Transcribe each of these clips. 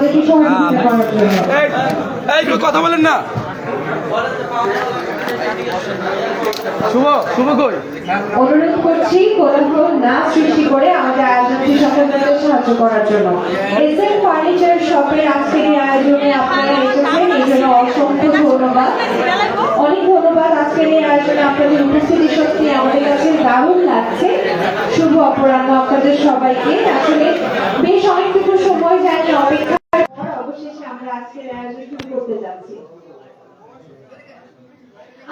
আমাদেরকে সহযোগিতা কথা বলেন না। শুভ শুভ কই? অনুরোধ করছি, কোলাহল না সৃষ্টি করে আমাদের আয়োজনটি সফল করতে সাহায্য করার জন্য। ফার্নিচার শপের আজকের এই আয়োজনে আপনারা এসেছেন, এই জন্য অসংখ্য ধন্যবাদ। অনেক ধন্যবাদ আজকের এই আয়োজনে আপনাদের উপস্থিতি সত্যি আমাদের কাছে দারুণ লাগছে। শুভ অপরাহ্ন আপনাদের সবাইকে। আসলে বেশ অনেকটুকু সময় পর অবশেষে আমরা আজকের আয়োজন শুরু করতে যাচ্ছি।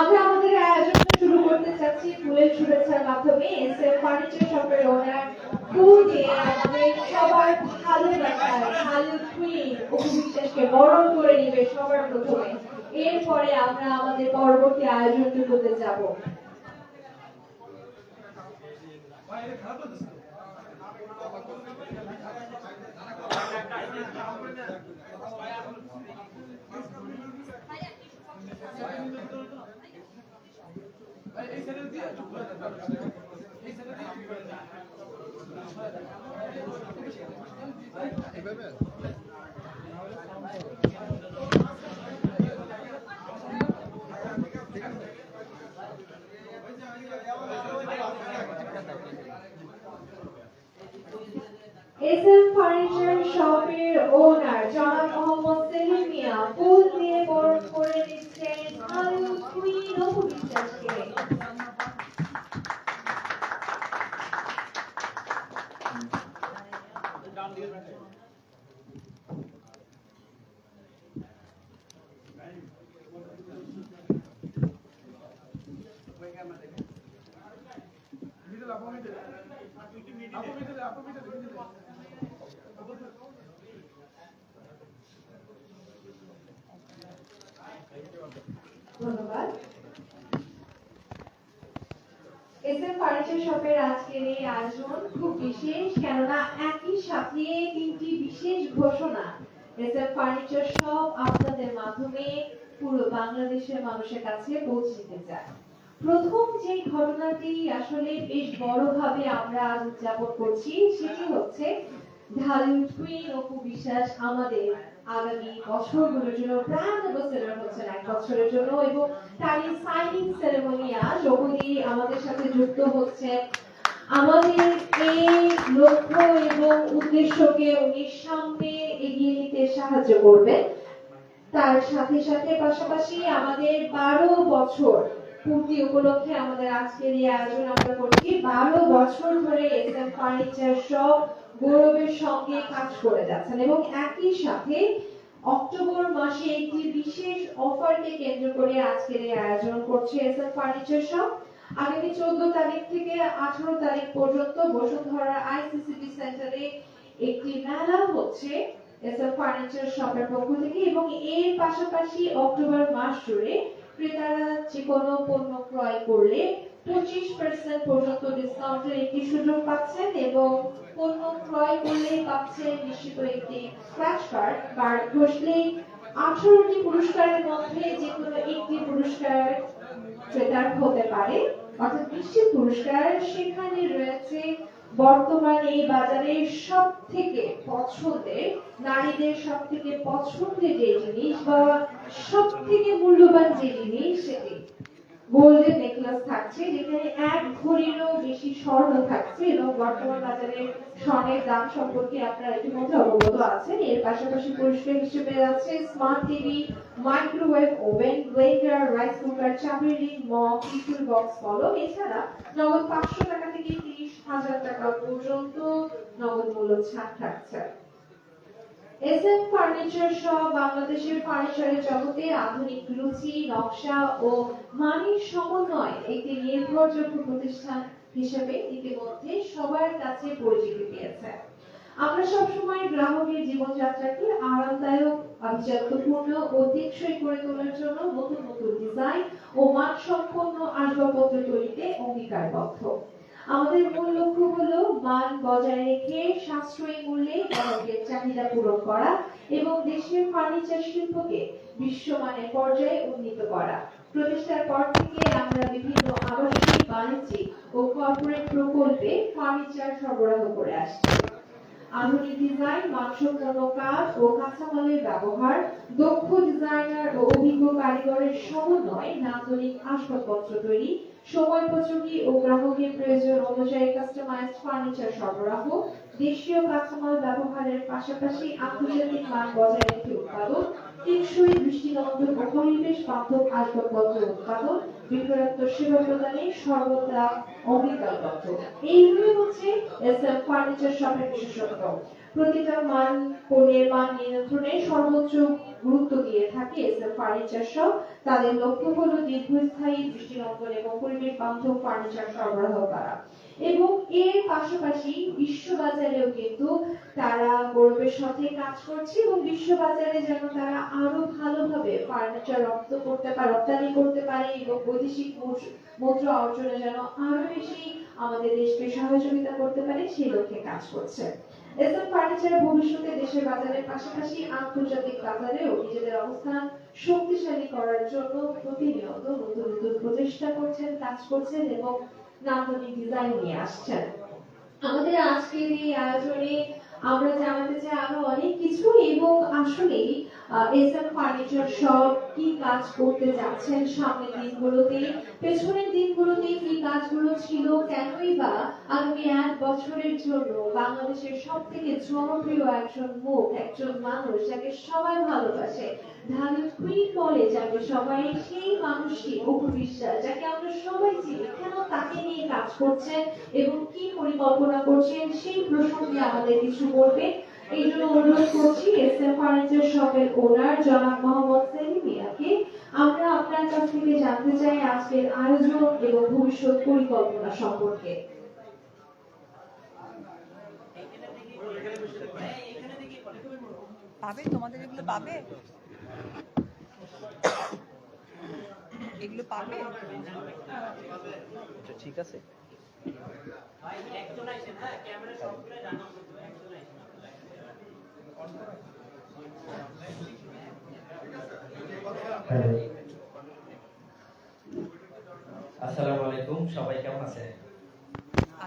আমরা আমাদের আয়োজনটা শুরু করতে চাচ্ছি ফুলের শুভেচ্ছার মাধ্যমে। এসএম ফার্নিচার শপের ওনার ফুল আমাদের সবার ভালো কুইন অপু বিশ্বাসকে বরণ করে নিবে সবার প্রথমে। এরপরে আমরা আমাদের পরবর্তী আয়োজনটুকুতে যাব। এসএম ফার্নিচার শপের ওনার, জনাব মোহাম্মদ সেলিম মিয়া ফুল দিয়ে বরণ করে দিচ্ছেন ভালো কুইন অপু বিশ্বাসকে খুব বিশেষ, কেননা একই সাথে তিনটি বিশেষ ঘোষণা। আপনাদের মাধ্যমে পুরো বাংলাদেশের মানুষের কাছে পৌঁছে দিতে চায়। প্রথম যে ঘটনাটি আসলে বেশ বড়ভাবে আমরা আজ উদযাপন করছি, সেটি হচ্ছে ঢালু কুইন অপু বিশ্বাস আমাদের আগামী বছরগুলোর জন্য ব্র্যান্ড অ্যাম্বাসেডর হচ্ছেন এক বছরের জন্য এবং তারই সাইনিং সেরেমনি আজ দি আমাদের সাথে যুক্ত হচ্ছেন আমাদের এই লক্ষ্য এবং উদ্দেশ্যকে উনি সামনে এগিয়ে নিতে সাহায্য করবেন। তার সাথে সাথে পাশাপাশি আমাদের বারো বছর পূর্তি উপলক্ষে আমাদের আজকের এই আয়োজন আমরা করছি। বারো বছর ধরে এস এম ফার্নিচার সব গৌরবের সঙ্গে কাজ করে যাচ্ছেন এবং একই সাথে অক্টোবর মাসে একটি বিশেষ অফারকে কেন্দ্র করে আজকের এই আয়োজন করছে এস এম ফার্নিচার শপ আগামী চোদ্দ তারিখ থেকে আঠারো তারিখ পর্যন্ত বসুন্ধরা আইসিসিবি সেন্টারে একটি মেলা হচ্ছে এসএফ ফার্নিচার শপের পক্ষ থেকে এবং এর পাশাপাশি অক্টোবর মাস জুড়ে ক্রেতারা যে কোনো পণ্য ক্রয় করলে পঁচিশ পার্সেন্ট পর্যন্ত ডিসকাউন্টের একটি সুযোগ পাচ্ছেন এবং পণ্য ক্রয় করলে পাচ্ছেন নিশ্চিত একটি ফ্ল্যাশ কার্ড কার্ড ঘষলেই আঠারোটি পুরস্কারের মধ্যে যে কোনো একটি পুরস্কার ক্রেতার হতে পারে। অর্থাৎ নিশ্চিত পুরস্কার সেখানে রয়েছে বর্তমানে এই বাজারে সব থেকে পছন্দের, নারীদের সব থেকে পছন্দের যে জিনিস বা সব থেকে মূল্যবান যে জিনিস সেটি গোল্ডেন নেকলেস থাকছে, যেখানে এক ভরিরও বেশি স্বর্ণ থাকছে এবং বর্তমান বাজারে স্বর্ণের দাম সম্পর্কে আপনারা ইতিমধ্যে অবগত আছেন। এর পাশাপাশি পুরস্কার হিসেবে আছে smart TV microwave oven blender rice cooker চাবি রিং মগ টিফিন বক্স কলম, এছাড়া নগদ পাঁচশো টাকা হাজার টাকা পর্যন্ত নগদ মূল্য ছাড় থাকছে। এসএম ফার্নিচার সহ বাংলাদেশের ফার্নিচারের জগতে আধুনিক রুচি নকশা ও মানের সমন্বয় একটি নির্ভরযোগ্য প্রতিষ্ঠান হিসেবে ইতিমধ্যে সবার কাছে পরিচিতি পেয়েছে। আমরা সবসময় গ্রাহকের জীবনযাত্রাকে আরামদায়ক, আভিজাত্যপূর্ণ ও টেকসই করে তোলার জন্য নতুন নতুন ডিজাইন ও মানসম্পন্ন আসবাবপত্র তৈরিতে অঙ্গীকারবদ্ধ। আমাদের মূল লক্ষ্য হলো মান বজায় রেখে সাশ্রয়ী মূল্যে গ্রাহকের চাহিদা পূরণ করা এবং দেশের ফার্নিচার শিল্পকে বিশ্বমানের পর্যায়ে উন্নীত করা। প্রতিষ্ঠার পর থেকে আমরা বিভিন্ন আবাসিক, বাণিজ্যিক ও কর্পোরেট প্রকল্পে ফার্নিচার সরবরাহ করে আসছি। আধুনিক ডিজাইন মানসম্পন্ন কাজ ও কাঁচা ব্যবহার, দক্ষ ডিজাইনার ও অভিজ্ঞ কারিগরের সমন্বয় নান্দনিক আসবাবপত্র তৈরি সময়োপযোগী ও গ্রাহকের প্রয়োজন অনুযায়ী কাস্টমাইজড ফার্নিচার সরবরাহ, দেশীয় কাঁচামাল ব্যবহারের পাশাপাশি আন্তর্জাতিক মান বজায় রেখে উৎপাদন, টেকসই দৃষ্টিনন্দন ও পরিবেশ বান্ধব আসবাবপত্র উৎপাদন প্রতিটা মান মান নিয়ন্ত্রণে সর্বোচ্চ গুরুত্ব দিয়ে থাকে ফার্নিচার তাদের লক্ষ্য হলো দীর্ঘস্থায়ী দৃষ্টিনন্দন এবং পরিবেশ বান্ধব ফার্নিচার সরবরাহ করা। এবং এর পাশাপাশি বিশ্ববাজারেও কিন্তু তারা গৌরবের সাথে কাজ করছে এবং বিশ্ববাজারে যেন তারা আরও ভালোভাবে ফার্নিচার রপ্ত করতে পারে, রপ্তানি করতে পারে এবং বৈদেশিক মুদ্রা অর্জনে যেন আরও বেশি আমাদের দেশকে সহযোগিতা করতে পারে, সেই লক্ষ্যে কাজ করছে। এসএম ফার্নিচার ভবিষ্যতে দেশের বাজারের পাশাপাশি আন্তর্জাতিক বাজারেও নিজেদের অবস্থান শক্তিশালী করার জন্য প্রতিনিয়ত নতুন নতুন প্রচেষ্টা করছেন, কাজ করছেন এবং নান্দনিক ডিজাইন নিয়ে আসছেন, আমাদের আজকের এই আয়োজনে আমরা জানাতে চাই আরও অনেক কিছু এবং আসলে এস এম ফার্নিচার সব কি কাজ করতে যাচ্ছেন সামনের দিনগুলোতে? পেছনের দিনগুলোতে কি কাজগুলো ছিল? কেনই বা আগামী এক বছরের জন্য বাংলাদেশের সব থেকে জনপ্রিয় একজন মুখ, একজন মানুষ যাকে সবাই ভালোবাসে। ঢালিউড কুইন বলে যাকে সবাই, সেই মানুষটি অপু বিশ্বাস যাকে আমরা সবাই চিনি। কেন তাকে নিয়ে কাজ করছেন এবং কি পরিকল্পনা করছেন সেই প্রসঙ্গে আমাদের কিছু বলবে। এই জন্য অনুরোধ করছি এস এম ফার্নিচার শপের ওনার জনাব মোহাম্মদ সেলিম মিয়াকে আমরা আপনার কাছ থেকে জানতে চাই আজকের আয়োজন এবং ভবিষ্যৎ পরিকল্পনা সম্পর্কে। পাবে? তোমাদের এগুলো পাবে? এগুলো পাবে? আচ্ছা ঠিক আছে। হ্যালো আসসালামু আলাইকুম সবাই কেমন আছেন?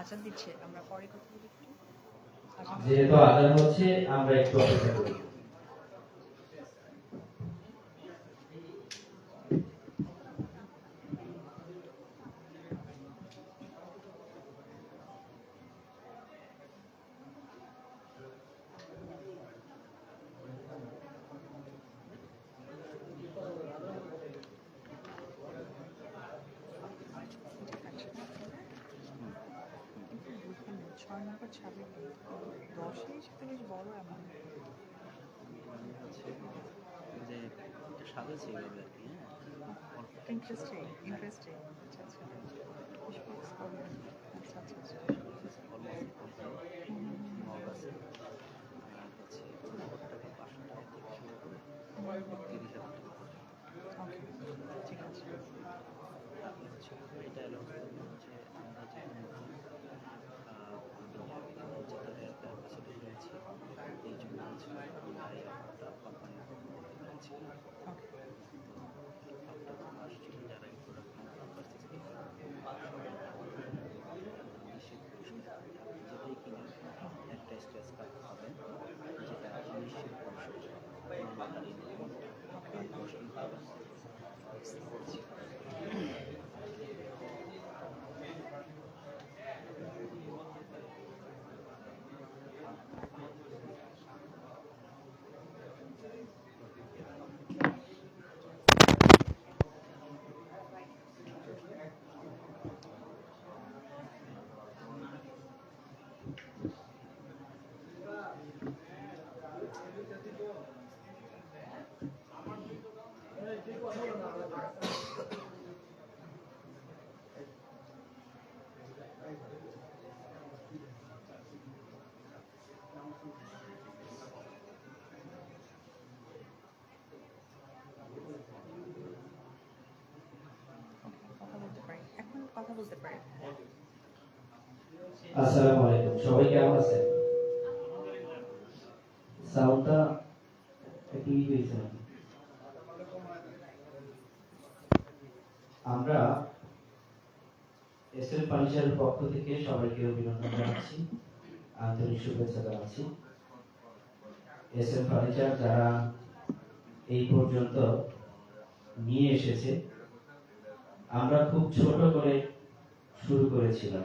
আজান দিচ্ছে আমরা পরে কথা বলি। যেহেতু আজান হচ্ছে আমরা একটু অপেক্ষা করি। ছয় নম্বর ছাড়বে দশে সেটা বেশ বড় এমন যে সাজাচ্ছে আর কি হ্যাঁ? ইন্টারেস্টিং ইন্টারেস্টিং আচ্ছা আচ্ছা। বেশ ফিক্স করবে আচ্ছা আচ্ছা আচ্ছা হুম, হুম, হুম। মগ আছে আর হচ্ছে নগদ টাকা পাঁচশো টাকা থেকে শুরু করে তিরিশ হাজার টাকা পর্যন্ত। ওকে ঠিক আছে তারপরে হচ্ছে এটা এলো হচ্ছে আমরা যে আহ, হচ্ছে তাদের ক্যাপাসিটি রয়েছে এই জন্য হচ্ছে আমরা এই অফারটা কোম্পানির পক্ষ থেকে দিচ্ছি ওকে অফারটা আসছে যারা এই প্রোডাক্ট পারচেস করবে নিশ্চিত পুরস্কার যেটাই কিনে একটা স্ক্র্যাচ কার্ড পাবেন যেটা নিশ্চিত পুরস্কার নর্মালি পুরস্কার পাবেন ওকে কথা বলতে পারি বলতে পারি। আসসালামু আলাইকুম, সবাই কেমন আছেন? সাউন্ডটা একটু ই হয়েছে আমরা এসএল ফার্নিচারের পক্ষ থেকে সবাইকে অভিনন্দন জানাচ্ছি, আন্তরিক শুভেচ্ছা জানাচ্ছি। এসএল ফার্নিচার যারা এই পর্যন্ত নিয়ে এসেছে, আমরা খুব ছোট করে শুরু করেছিলাম